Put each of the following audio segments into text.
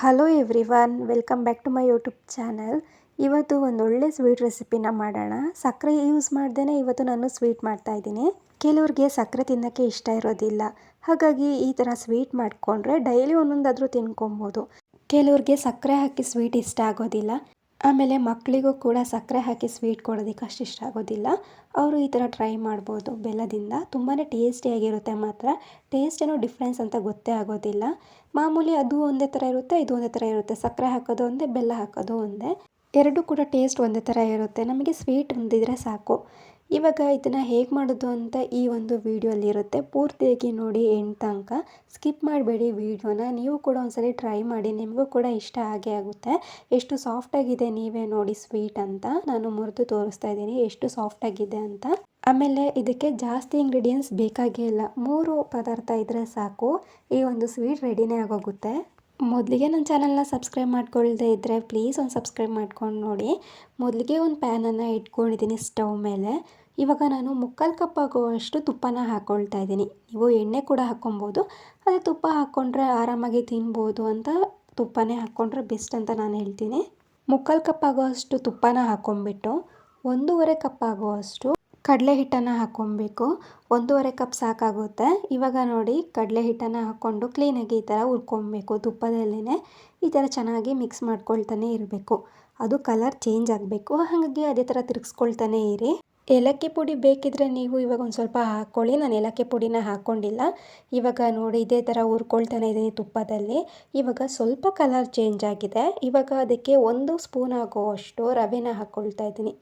Hello everyone welcome back to my YouTube channel ಇವತ್ತು ಒಂದು ಒಳ್ಳೆ ಸ್ವೀಟ್ ರೆಸಿಪಿನ ಮಾಡೋಣ. ಸಕ್ಕರೆ ಯೂಸ್ ಮಾಡ್ದೇ ಇವತ್ತು ನಾನು ಸ್ವೀಟ್ ಮಾಡ್ತಾ ಇದ್ದೀನಿ. ಕೆಲವ್ರಿಗೆ ಸಕ್ಕರೆ ತಿನ್ನೋಕ್ಕೆ ಇಷ್ಟ ಇರೋದಿಲ್ಲ. ಹಾಗಾಗಿ ಈ ಥರ ಸ್ವೀಟ್ ಮಾಡಿಕೊಂಡ್ರೆ ಡೈಲಿ ಒಂದೊಂದಾದರೂ ತಿನ್ಕೊಬೋದು. ಕೆಲವ್ರಿಗೆ ಸಕ್ಕರೆ ಹಾಕಿ ಸ್ವೀಟ್ ಇಷ್ಟ ಆಗೋದಿಲ್ಲ. ಆಮೇಲೆ ಮಕ್ಕಳಿಗೂ ಕೂಡ ಸಕ್ಕರೆ ಹಾಕಿ ಸ್ವೀಟ್ ಕೊಡೋದಕ್ಕೆ ಅಷ್ಟು ಇಷ್ಟ ಆಗೋದಿಲ್ಲ. ಅವರು ಈ ಥರ ಟ್ರೈ ಮಾಡ್ಬೋದು ಬೆಲ್ಲದಿಂದ. ತುಂಬಾ ಟೇಸ್ಟಿಯಾಗಿರುತ್ತೆ ಮಾತ್ರ. ಟೇಸ್ಟ್ ಏನೋ ಡಿಫ್ರೆನ್ಸ್ ಅಂತ ಗೊತ್ತೇ ಆಗೋದಿಲ್ಲ. ಮಾಮೂಲಿ ಅದು ಒಂದೇ ಥರ ಇರುತ್ತೆ, ಇದು ಒಂದೇ ಥರ ಇರುತ್ತೆ. ಸಕ್ಕರೆ ಹಾಕೋದು ಒಂದೇ, ಬೆಲ್ಲ ಹಾಕೋದು ಒಂದೇ. ಎರಡೂ ಕೂಡ ಟೇಸ್ಟ್ ಒಂದೇ ಥರ ಇರುತ್ತೆ. ನಮಗೆ ಸ್ವೀಟ್ ಹೊಂದಿದ್ರೆ ಸಾಕು. ಇವಾಗ ಇದನ್ನು ಹೇಗೆ ಮಾಡೋದು ಅಂತ ಈ ಒಂದು ಇರುತ್ತೆ. ಪೂರ್ತಿಯಾಗಿ ನೋಡಿ ಎಂಡ್ ತನಕ ಸ್ಕಿಪ್ ಮಾಡಬೇಡಿ ವಿಡಿಯೋನ. ನೀವು ಕೂಡ ಒಂದ್ಸಲಿ ಟ್ರೈ ಮಾಡಿ. ನಿಮಗೂ ಕೂಡ ಇಷ್ಟ ಆಗೇ ಆಗುತ್ತೆ. ಎಷ್ಟು ಸಾಫ್ಟಾಗಿದೆ ನೀವೇ ನೋಡಿ ಸ್ವೀಟ್ ಅಂತ. ನಾನು ಮುರಿದು ತೋರಿಸ್ತಾ ಇದ್ದೀನಿ ಎಷ್ಟು ಸಾಫ್ಟಾಗಿದೆ ಅಂತ. ಆಮೇಲೆ ಇದಕ್ಕೆ ಜಾಸ್ತಿ ಇಂಗ್ರೀಡಿಯೆಂಟ್ಸ್ ಬೇಕಾಗೇ ಇಲ್ಲ. ಮೂರು ಪದಾರ್ಥ ಇದ್ದರೆ ಸಾಕು. ಈ ಒಂದು ಸ್ವೀಟ್ ರೆಡಿನೇ ಆಗೋಗುತ್ತೆ. ಮೊದಲಿಗೆ ನನ್ನ ಚಾನಲ್ನ ಸಬ್ಸ್ಕ್ರೈಬ್ ಮಾಡ್ಕೊಳ್ದೇ ಇದ್ದರೆ ಪ್ಲೀಸ್ ಒಂದು ಸಬ್ಸ್ಕ್ರೈಬ್ ಮಾಡ್ಕೊಂಡು ನೋಡಿ. ಮೊದಲಿಗೆ ಒಂದು ಪ್ಯಾನನ್ನು ಇಟ್ಕೊಂಡಿದ್ದೀನಿ ಸ್ಟವ್ ಮೇಲೆ. ಇವಾಗ ನಾನು ಮುಕ್ಕಾಲು ಕಪ್ ಆಗುವಷ್ಟು ತುಪ್ಪನ ಹಾಕ್ಕೊಳ್ತಾ ಇದ್ದೀನಿ. ನೀವು ಎಣ್ಣೆ ಕೂಡ ಹಾಕ್ಕೊಬೋದು ಅದೇ ತುಪ್ಪ ಹಾಕ್ಕೊಂಡ್ರೆ ಆರಾಮಾಗಿ ತಿನ್ಬೋದು ಅಂತ ತುಪ್ಪನೇ ಹಾಕ್ಕೊಂಡ್ರೆ ಬೆಸ್ಟ್ ಅಂತ ನಾನು ಹೇಳ್ತೀನಿ. ಮುಕ್ಕಾಲು ಕಪ್ ಆಗುವಷ್ಟು ತುಪ್ಪನ ಹಾಕ್ಕೊಂಬಿಟ್ಟು ಒಂದೂವರೆ ಕಪ್ ಆಗುವಷ್ಟು ಕಡಲೆ ಹಿಟ್ಟನ್ನು ಹಾಕ್ಕೊಬೇಕು. ಒಂದೂವರೆ ಕಪ್ ಸಾಕಾಗುತ್ತೆ. ಇವಾಗ ನೋಡಿ ಕಡಲೆ ಹಿಟ್ಟನ್ನು ಹಾಕ್ಕೊಂಡು ಕ್ಲೀನಾಗಿ ಈ ಥರ ಹುರ್ಕೊಬೇಕು ತುಪ್ಪದಲ್ಲೇ ಈ ಥರ ಚೆನ್ನಾಗಿ ಮಿಕ್ಸ್ ಮಾಡ್ಕೊಳ್ತಾನೆ ಇರಬೇಕು. ಅದು ಕಲರ್ ಚೇಂಜ್ ಆಗಬೇಕು. ಹಾಗಾಗಿ ಅದೇ ಥರ ತಿರುಗಿಸ್ಕೊಳ್ತಾನೆ ಇರಿ. ಏಲಕ್ಕಿ ಪುಡಿ ಬೇಕಿದ್ರೆ ನೀವು ಇವಾಗ ಒಂದು ಸ್ವಲ್ಪ ಹಾಕ್ಕೊಳ್ಳಿ. ನಾನು ಏಲಕ್ಕಿ ಪುಡಿನ ಹಾಕ್ಕೊಂಡಿಲ್ಲ. ಇವಾಗ ನೋಡಿ, ಇದೇ ಥರ ಹುರ್ಕೊಳ್ತಾನೆ ಇದ್ದೀನಿ ತುಪ್ಪದಲ್ಲಿ. ಇವಾಗ ಸ್ವಲ್ಪ ಕಲರ್ ಚೇಂಜ್ ಆಗಿದೆ. ಇವಾಗ ಅದಕ್ಕೆ ಒಂದು ಸ್ಪೂನ್ ಆಗುವಷ್ಟು ರವೆನ ಹಾಕ್ಕೊಳ್ತಾ ಇದ್ದೀನಿ.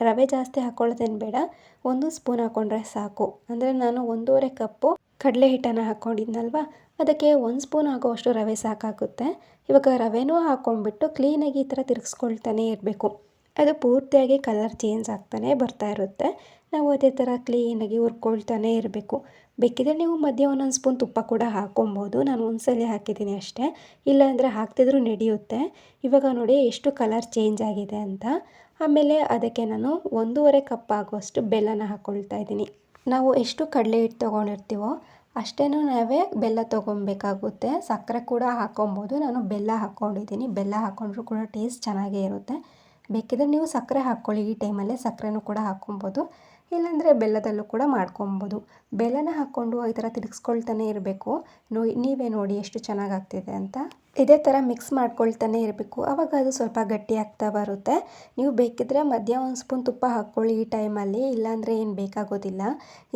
ರವೆ ಜಾಸ್ತಿ ಹಾಕ್ಕೊಳ್ಳೋದೇನು ಬೇಡ. ಒಂದು ಸ್ಪೂನ್ ಹಾಕ್ಕೊಂಡ್ರೆ ಸಾಕು. ಅಂದರೆ ನಾನು ಒಂದೂವರೆ ಕಪ್ಪು ಕಡಲೆ ಹಿಟ್ಟನ್ನು ಹಾಕ್ಕೊಂಡಿದ್ನಲ್ವ ಅದಕ್ಕೆ ಒಂದು ಸ್ಪೂನ್ ಆಗೋವಷ್ಟು ರವೆ ಸಾಕಾಗುತ್ತೆ. ಇವಾಗ ರವೆನೂ ಹಾಕ್ಕೊಂಡ್ಬಿಟ್ಟು ಕ್ಲೀನಾಗಿ ಈ ಥರ ತಿರುಗಿಸ್ಕೊಳ್ತಾನೆ ಇರಬೇಕು. ಅದು ಪೂರ್ತಿಯಾಗಿ ಕಲರ್ ಚೇಂಜ್ ಆಗ್ತಾನೆ ಬರ್ತಾ ಇರುತ್ತೆ. ನಾವು ಅದೇ ಥರ ಕ್ಲೀನಾಗಿ ಹುರ್ಕೊಳ್ತಾನೆ ಇರಬೇಕು. ಬೇಕಿದ್ರೆ ನೀವು ಮಧ್ಯ ಒಂದೊಂದು ಸ್ಪೂನ್ ತುಪ್ಪ ಕೂಡ ಹಾಕ್ಕೊಬೋದು ನಾನು ಒಂದ್ಸಲ ಹಾಕಿದ್ದೀನಿ ಅಷ್ಟೇ. ಇಲ್ಲಾಂದರೆ ಹಾಕ್ತಿದ್ರೂ ನಡೆಯುತ್ತೆ. ಇವಾಗ ನೋಡಿ ಎಷ್ಟು ಕಲರ್ ಚೇಂಜ್ ಆಗಿದೆ ಅಂತ. ಆಮೇಲೆ ಅದಕ್ಕೆ ನಾನು ಒಂದೂವರೆ ಕಪ್ ಆಗುವಷ್ಟು ಬೆಲ್ಲನ ಹಾಕ್ಕೊಳ್ತಾ ಇದ್ದೀನಿ. ನಾವು ಎಷ್ಟು ಕಡಲೆ ಹಿಟ್ಟು ತೊಗೊಂಡಿರ್ತೀವೋ ಅಷ್ಟೇ ನಾವೇ ಬೆಲ್ಲ ತೊಗೊಬೇಕಾಗುತ್ತೆ ಸಕ್ಕರೆ ಕೂಡ ಹಾಕ್ಕೊಬೋದು ನಾನು ಬೆಲ್ಲ ಹಾಕ್ಕೊಂಡಿದ್ದೀನಿ ಬೆಲ್ಲ ಹಾಕ್ಕೊಂಡ್ರೂ ಕೂಡ ಟೇಸ್ಟ್ ಚೆನ್ನಾಗೇ ಇರುತ್ತೆ. ಬೇಕಿದ್ರೆ ನೀವು ಸಕ್ಕರೆ ಹಾಕ್ಕೊಳ್ಳಿ. ಈ ಟೈಮಲ್ಲೇ ಸಕ್ಕರೆನೂ ಕೂಡ ಹಾಕ್ಕೊಬೋದು ಇಲ್ಲಾಂದರೆ ಬೆಲ್ಲದಲ್ಲೂ ಕೂಡ ಮಾಡ್ಕೊಬೋದು. ಬೆಲ್ಲನ ಹಾಕ್ಕೊಂಡು ಈ ಥರ ತಿರುಗಿಸ್ಕೊಳ್ತಾನೆ ಇರಬೇಕು. ನೋ ನೀವೇ ನೋಡಿ ಎಷ್ಟು ಚೆನ್ನಾಗಾಗ್ತಿದೆ ಅಂತ. ಇದೇ ಥರ ಮಿಕ್ಸ್ ಮಾಡ್ಕೊಳ್ತಾನೆ ಇರಬೇಕು. ಆವಾಗ ಅದು ಸ್ವಲ್ಪ ಗಟ್ಟಿ ಆಗ್ತಾ ಬರುತ್ತೆ. ನೀವು ಬೇಕಿದ್ರೆ ಮಧ್ಯ ಒಂದು ಸ್ಪೂನ್ ತುಪ್ಪ ಹಾಕ್ಕೊಳ್ಳಿ ಈ ಟೈಮಲ್ಲಿ. ಇಲ್ಲಾಂದರೆ ಏನು ಬೇಕಾಗೋದಿಲ್ಲ.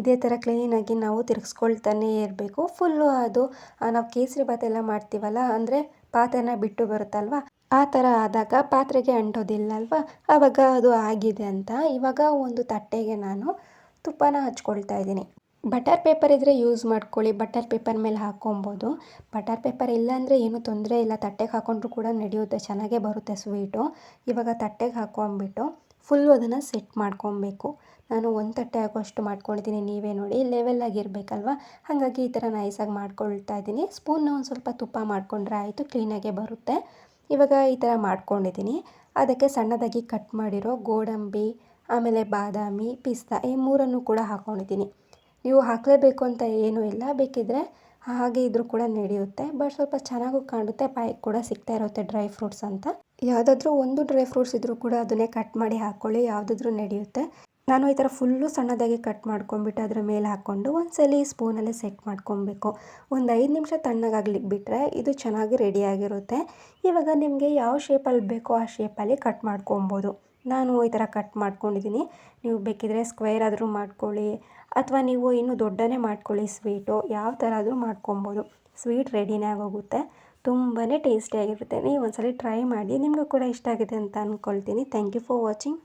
ಇದೇ ಥರ ಕ್ಲೀನಾಗಿ ನಾವು ತಿರುಗಿಸ್ಕೊಳ್ತಾನೆ ಇರಬೇಕು. ಫುಲ್ಲು ಅದು ನಾವು ಕೇಸರಿ ಭಾತ್ ಎಲ್ಲ ಮಾಡ್ತೀವಲ್ಲ, ಅಂದರೆ ಪಾತ್ರೆನ ಬಿಟ್ಟು ಬರುತ್ತಲ್ವ? ಆ ಥರ ಆದಾಗ ಪಾತ್ರೆಗೆ ಅಂಟೋದಿಲ್ಲ ಅಲ್ವಾ ಆವಾಗ ಅದು ಆಗಿದೆ ಅಂತ ಇವಾಗ ಒಂದು ತಟ್ಟೆಗೆ ನಾನು ತುಪ್ಪನ ಹಚ್ಕೊಳ್ತಾ ಇದ್ದೀನಿ. ಬಟರ್ ಪೇಪರ್ ಇದ್ದರೆ ಯೂಸ್ ಮಾಡ್ಕೊಳ್ಳಿ. ಬಟರ್ ಪೇಪರ್ ಮೇಲೆ ಹಾಕ್ಕೊಬೋದು ಬಟರ್ ಪೇಪರ್ ಇಲ್ಲ ಅಂದರೆ ಏನೂ ತೊಂದರೆ ಇಲ್ಲ. ತಟ್ಟೆಗೆ ಹಾಕ್ಕೊಂಡ್ರೂ ಕೂಡ ನಡೆಯುತ್ತೆ. ಚೆನ್ನಾಗೇ ಬರುತ್ತೆ ಸ್ವೀಟು. ಇವಾಗ ತಟ್ಟೆಗೆ ಹಾಕ್ಕೊಂಬಿಟ್ಟು ಫುಲ್ಲು ಅದನ್ನು ಸೆಟ್ ಮಾಡ್ಕೊಬೇಕು. ನಾನು ಒಂದು ತಟ್ಟೆ ಆಗೋಷ್ಟು ಮಾಡ್ಕೊಂಡಿದ್ದೀನಿ. ನೀವೇ ನೋಡಿ. ಲೆವೆಲ್ಲಾಗಿ ಇರಬೇಕಲ್ವ ಹಾಗಾಗಿ ಈ ಥರ ನೈಸಾಗಿ ಮಾಡ್ಕೊಳ್ತಾ ಇದ್ದೀನಿ. ಸ್ಪೂನ್ನ ಒಂದು ಸ್ವಲ್ಪ ತುಪ್ಪ ಮಾಡಿಕೊಂಡ್ರೆ ಆಯಿತು. ಕ್ಲೀನಾಗೇ ಬರುತ್ತೆ. ಇವಾಗ ಈ ಥರ ಮಾಡ್ಕೊಂಡಿದ್ದೀನಿ. ಅದಕ್ಕೆ ಸಣ್ಣದಾಗಿ ಕಟ್ ಮಾಡಿರೋ ಗೋಡಂಬಿ, ಆಮೇಲೆ ಬಾದಾಮಿ, ಪಿಸ್ತಾ ಈ ಮೂರನ್ನು ಕೂಡ ಹಾಕ್ಕೊಂಡಿದ್ದೀನಿ ನೀವು ಹಾಕಲೇಬೇಕು ಅಂತ ಏನೂ ಇಲ್ಲ. ಬೇಕಿದ್ದರೆ ಹಾಗೆ ಇದ್ರೂ ಕೂಡ ನಡೆಯುತ್ತೆ. ಬಟ್ ಸ್ವಲ್ಪ ಚೆನ್ನಾಗೂ ಕಾಣುತ್ತೆ. ಬಾಯಿಗೆ ಕೂಡ ಸಿಗ್ತಾ ಇರುತ್ತೆ ಡ್ರೈ ಫ್ರೂಟ್ಸ್ ಅಂತ. ಯಾವುದಾದ್ರೂ ಒಂದು ಡ್ರೈ ಫ್ರೂಟ್ಸ್ ಇದ್ದರೂ ಕೂಡ ಅದನ್ನೇ ಕಟ್ ಮಾಡಿ ಹಾಕ್ಕೊಳ್ಳಿ ಯಾವುದಾದ್ರೂ ನಡೆಯುತ್ತೆ. ನಾನು ಈ ಥರ ಫುಲ್ಲು ಸಣ್ಣದಾಗಿ ಕಟ್ ಮಾಡ್ಕೊಂಡ್ಬಿಟ್ಟು ಅದರ ಮೇಲೆ ಹಾಕ್ಕೊಂಡು ಒಂದ್ಸಲಿ ಸ್ಪೂನಲ್ಲೇ ಸೆಟ್ ಮಾಡ್ಕೊಬೇಕು. ಒಂದು ಐದು ನಿಮಿಷ ತಣ್ಣಗಾಗ್ಲಿಕ್ಕೆ ಬಿಟ್ಟರೆ ಇದು ಚೆನ್ನಾಗಿ ರೆಡಿಯಾಗಿರುತ್ತೆ ಇವಾಗ ನಿಮಗೆ ಯಾವ ಶೇಪಲ್ಲಿ ಬೇಕೋ ಆ ಶೇಪಲ್ಲಿ ಕಟ್ ಮಾಡ್ಕೊಬೋದು. ನಾನು ಈ ಥರ ಕಟ್ ಮಾಡ್ಕೊಂಡಿದ್ದೀನಿ ನೀವು ಬೇಕಿದ್ರೆ ಸ್ಕ್ವೇರ್ ಆದರೂ ಮಾಡ್ಕೊಳ್ಳಿ, ಅಥವಾ ನೀವು ಇನ್ನೂ ದೊಡ್ಡನೇ ಮಾಡ್ಕೊಳ್ಳಿ ಸ್ವೀಟು ಯಾವ ಥರ ಆದರೂ ಮಾಡ್ಕೊಬೋದು. ಸ್ವೀಟ್ ರೆಡಿನೇ ಆಗೋಗುತ್ತೆ. ತುಂಬಾ ಟೇಸ್ಟಿಯಾಗಿರುತ್ತೆ ನೀವು ಒಂದ್ಸಲಿ ಟ್ರೈ ಮಾಡಿ, ನಿಮಗೂ ಕೂಡ ಇಷ್ಟ ಆಗಿದೆ ಅಂತ ಅಂದ್ಕೊಳ್ತೀನಿ ಥ್ಯಾಂಕ್ ಯು ಫಾರ್ ವಾಚಿಂಗ್